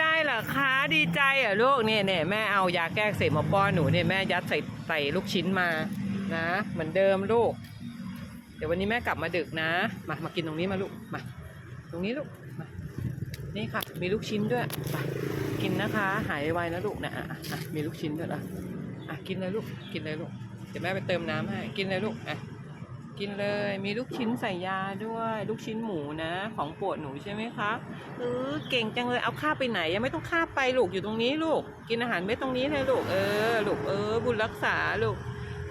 ได้เหรอคะดีใจเหรอลูกเนี่ยเนี่ยแม่เอายาแก้เสพมาป้อนหนูเนี่ยแม่ยัดใส่ใส่ลูกชิ้นมานะเหมือนเดิมลูก เดี๋ยววันนี้แม่กลับมาดึกนะ มามากินตรงนี้มาลูกมา ตรงนี้ลูกมานี่ค่ะ มีลูกชิ้นด้วยไปกินนะคะ หายไวนะลูกนะอะมีลูกชิ้นด้วยนะอะกินเลยลูกกินเลยลูกเดี๋ยวแม่ไปเติมน้ำให้กินเลยลูกอะ กินเลย มีลูกชิ้นใส่ยาด้วย ลูกชิ้นหมูนะ ของโปรดหนูใช่ไหมคะเออเก่งจังเลยเอาข้าวไปไหนยังไม่ต้องข้าวไปลูกอยู่ตรงนี้ลูก กินอาหารเม็ดตรงนี้เลยลูกเออลูกเออ บุญรักษาลูก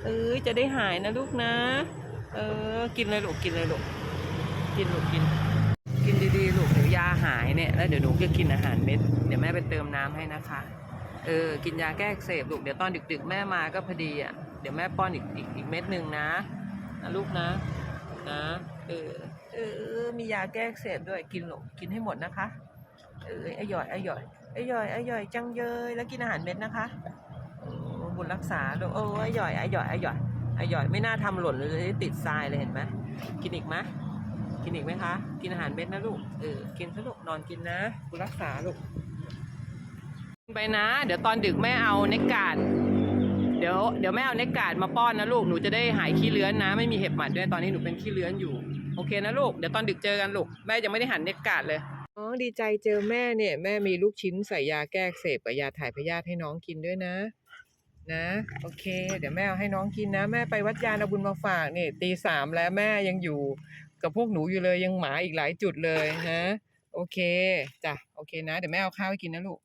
เออจะได้หายนะลูกนะ เออ กินเลยลูกกินเลยลูกกินลูกกิน กินดีๆลูกเดี๋ยวยาหายเนี่ยแล้วเดี๋ยวหนูจะกินอาหารเม็ดเดี๋ยวแม่ไปเติมน้ำให้นะคะ เออ กินยาแก้อักเสพลูกเดี๋ยวตอนดึกๆแม่มาก็พอดีอะเดี๋ยวแม่ป้อนอีกอีกอีกเม็ดหนึ่งนะ นะลูกนะ นะเออเออมียาแก้เสพด้วยกินหลกกินให้หมดนะคะ เออไอ้หย่อยไอ้หย่อยไอ้หย่อยไอ้หย่อยจังเยยแล้วกินอาหารเม็ดนะคะบุญรักษาลูกโอ้ไอ้หย่อยไอ้หย่อยไอ้หย่อยไอ้หย่อยไม่น่าทำหล่นเลยติดทรายเลยเห็นไหมกินอีกไหมกินอีกไหมคะ กินอาหารเม็ดนะลูกเออกินซะลูกนอนกินนะบุญรักษาลูกไปนะ เดี๋ยวตอนดึกแม่เอาเนกการ์ด เดี๋ยวเดี๋ยวแม่เอาเนกกาดมาป้อนนะลูกหนูจะได้หายขี้เลื้อนนะ ไม่มีเห็บหมัดด้วยตอนนี้หนูเป็นขี้เลื้อนอยู่ โอเคนะลูกเดี๋ยวตอนดึกเจอกันลูกแม่ยังไม่ได้หันเนกกาดเลยอ๋อดีใจเจอแม่เนี่ย แม่มีลูกชิ้นใส่ยาแก้อักเสพกับยาถ่ายพยาธิให้น้องกินด้วยนะ นะ โอเค เดี๋ยวแม่เอาให้น้องกินนะ แม่ไปวัดยานเอาบุญมาฝากเนี่ยตีสามแล้วแม่ยังอยู่กับพวกหนูอยู่เลยยังหมาอีกหลายจุดเลยนะ โอเคจ้ะโอเคนะ เดี๋ยวแม่เอาข้าวให้กินนะลูก